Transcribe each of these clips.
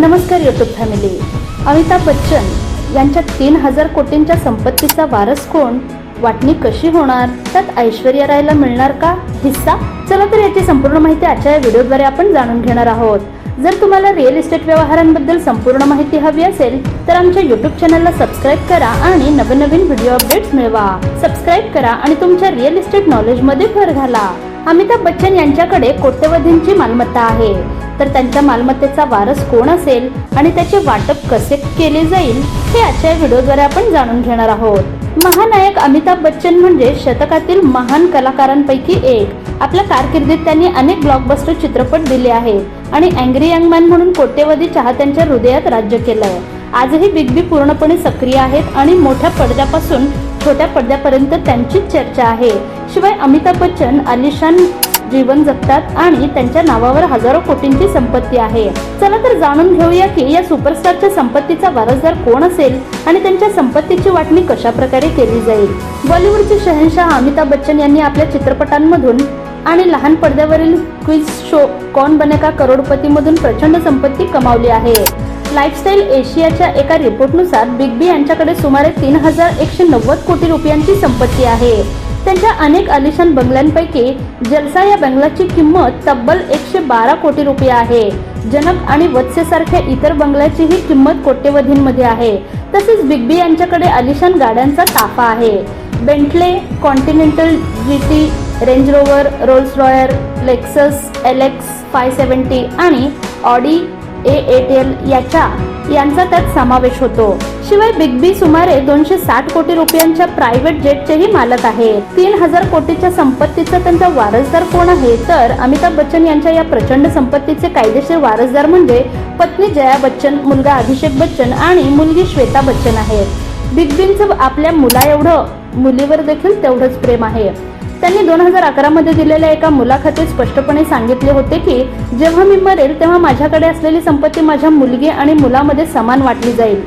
नमस्कार YouTube family Amitabh Bachchan यांच्या तीन हजार कोटींच्या संपत्तीचा वारस कोण? वाटणी कशी होणार? त्यात ऐश्वर्या रायला मिळणार का? हिस्सा? चला तर याची संपूर्ण माहिती आजच्या या व्हिडिओद्वारे आपण जाणून घेणार आहोत. जर तुम्हाला रिअल इस्टेट व्यवहारांबद्दल संपूर्ण माहिती हवी असेल तर आमच्या युट्यूब चॅनलला सबस्क्राईब करा आणि नवनवीन व्हिडिओ अपडेट्स मिळवा. सबस्क्राईब करा आणि तुमच्या रिअल इस्टेट नॉलेजमध्ये भर घाला. अमिताभ बच्चन यांच्याकडे कोट्यवधींची मालमत्ता आहे. तर त्यांच्या मालमत्तेचा वारस कोण असेल आणि त्याचे वाटप कसे केले जाईल हे आजच्या व्हिडिओद्वारे आपण जाणून घेणार आहोत. महानायक अमिताभ बच्चन म्हणजे शतकातील महान कलाकारांपैकी एक. आपल्या कारकिर्दीत त्यांनी अनेक ब्लॉकबस्टर चित्रपट दिले आहेत आणि अँग्री यंग मॅन म्हणून कोट्यवधी चाहत्यांच्या हृदयात राज्य केलंय. आजही बिग बी पूर्णपणे सक्रिय आहेत आणि मोठ्या पडद्यापासून छोट्या पडद्यापर्यंत त्यांचीच चर्चा आहे. शिवाय अमिताभ बच्चन आलिशान जीवन जगतात आणि त्यांच्या नावावर हजारो कोटींची संपत्ती आहे. चला तर जाणून घेऊया की या सुपरस्टारच्या संपत्तीचा वारसदार कोण असेल आणि त्यांच्या संपत्तीची वाटणी कशा प्रकारे केली जाईल? बॉलिवूडचे शहनशाह अमिताभ बच्चन यांनी आपल्या चित्रपटांमधून आणि लहान पडद्यावरील क्विज शो कौन बनेगा करोडपती मधून प्रचंड संपत्ती कमावली आहे. लाईफस्टाईल एशियाच्या एका रिपोर्टनुसार बिग बी यांच्याकडे सुमारे तीन हजार एकशे नव्वद कोटी रुपयांची संपत्ती आहे. त्यांच्या अनेक अलिशान बंगल्यांपैकी जलसा या बंगल्याची किंमत तब्बल एकशे बारा कोटी रुपये आहे. जनक आणि वत्सेसारख्या इतर बंगल्याचीही किंमत कोट्यवधींमध्ये आहे. तसेच बिग बी यांच्याकडे अलिशान गाड्यांचा ताफा आहे. Bentley Continental G T Range Rover Rolls Royce Lexus LX five seventy आणि ऑडी ए एट एल याच्या यांचा त्यात समावेश होतो. शिवाय बिग बी सुमारे दोनशे साठ कोटी रुपयांच्या प्रायव्हेट जेटचेही मालक आहे तीन हजार कोटीच्या संपत्तीचा त्यांचा वारसदार कोण आहे? तर अमिताभ बच्चन यांच्या या प्रचंड संपत्तीचे कायदेशीर वारसदार म्हणजे पत्नी जया बच्चन मुलगा अभिषेक बच्चन आणि मुलगी श्वेता बच्चन आहे बिग बींचं आपल्या मुला एवढं मुलीवर देखील तेवढंच प्रेम आहे. त्यांनी दोन हजार अकरा मध्ये दिलेल्या एका मुलाखतीत स्पष्टपणे सांगितले होते की जेव्हा मी मरेल तेव्हा माझ्याकडे असलेली संपत्ती माझ्या मुलगी आणि मुलामध्ये समान वाटली जाईल.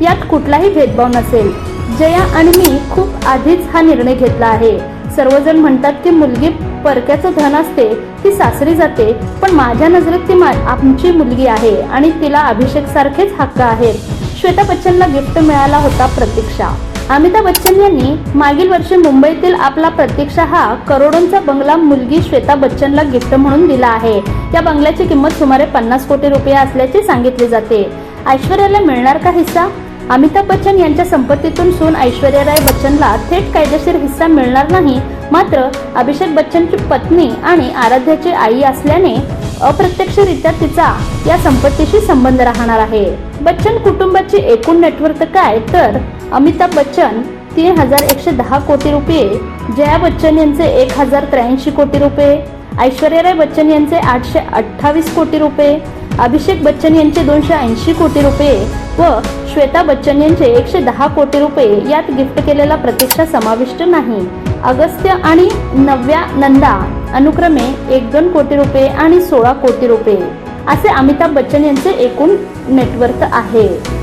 यात कुठलाही भेदभाव नसेल. जया आणि मी खूप आधीच हा निर्णय घेतला आहे. सर्वजण म्हणतात की मुलगी परक्याचं धन असते ती सासरी जाते पण माझ्या नजरेत ती मा- आमची मुलगी आहे आणि तिला अभिषेक सारखेच हक्क आहेत. श्वेता बच्चनला गिफ्ट मिळाला होता प्रतीक्षा. अमिताभ बच्चन यांनी मागील वर्षी मुंबईतील आपला प्रतीक्षा हा करोडोंचा बंगला मुलगी श्वेता बच्चनला गिफ्ट म्हणून दिला आहे. या बंगल्याची किंमत सुमारे पन्नास कोटी रुपये असल्याचे सांगितले जाते. ऐश्वर्याला मिळणार का हिस्सा? अमिताभ बच्चन यांच्या संपत्तीतून सून ऐश्वर्या राय बच्चनला थेट कायदेशीर हिस्सा मिळणार नाही. मात्र अभिषेक बच्चनची पत्नी आणि आराध्याची आई असल्याने अप्रत्यक्षरित्या तिचा या संपत्तीशी संबंध राहणार आहे. बच्चन कुटुंबाची एकूण नेटवर्थ काय? तर अमिताभ बच्चन तीन हजार एकशे दहा कोटी रुपये जया बच्चन यांचे एक हजार त्र्याऐंशी कोटी रुपये ऐश्वर्या राय बच्चन यांचे आठशे अठ्ठावीस कोटी रुपये अभिषेक बच्चन यांचे दोनशे ऐंशी कोटी रुपये व श्वेता बच्चन यांचे एकशे दहा कोटी रुपये यात गिफ्ट केलेला प्रतीक्षा समाविष्ट नाही. अगस्त्य आणि नव्या नंदा अनुक्रमे एक दोन कोटी रुपये आणि सोळा कोटी रुपये असे अमिताभ बच्चन यांचे एकूण नेटवर्थ आहे.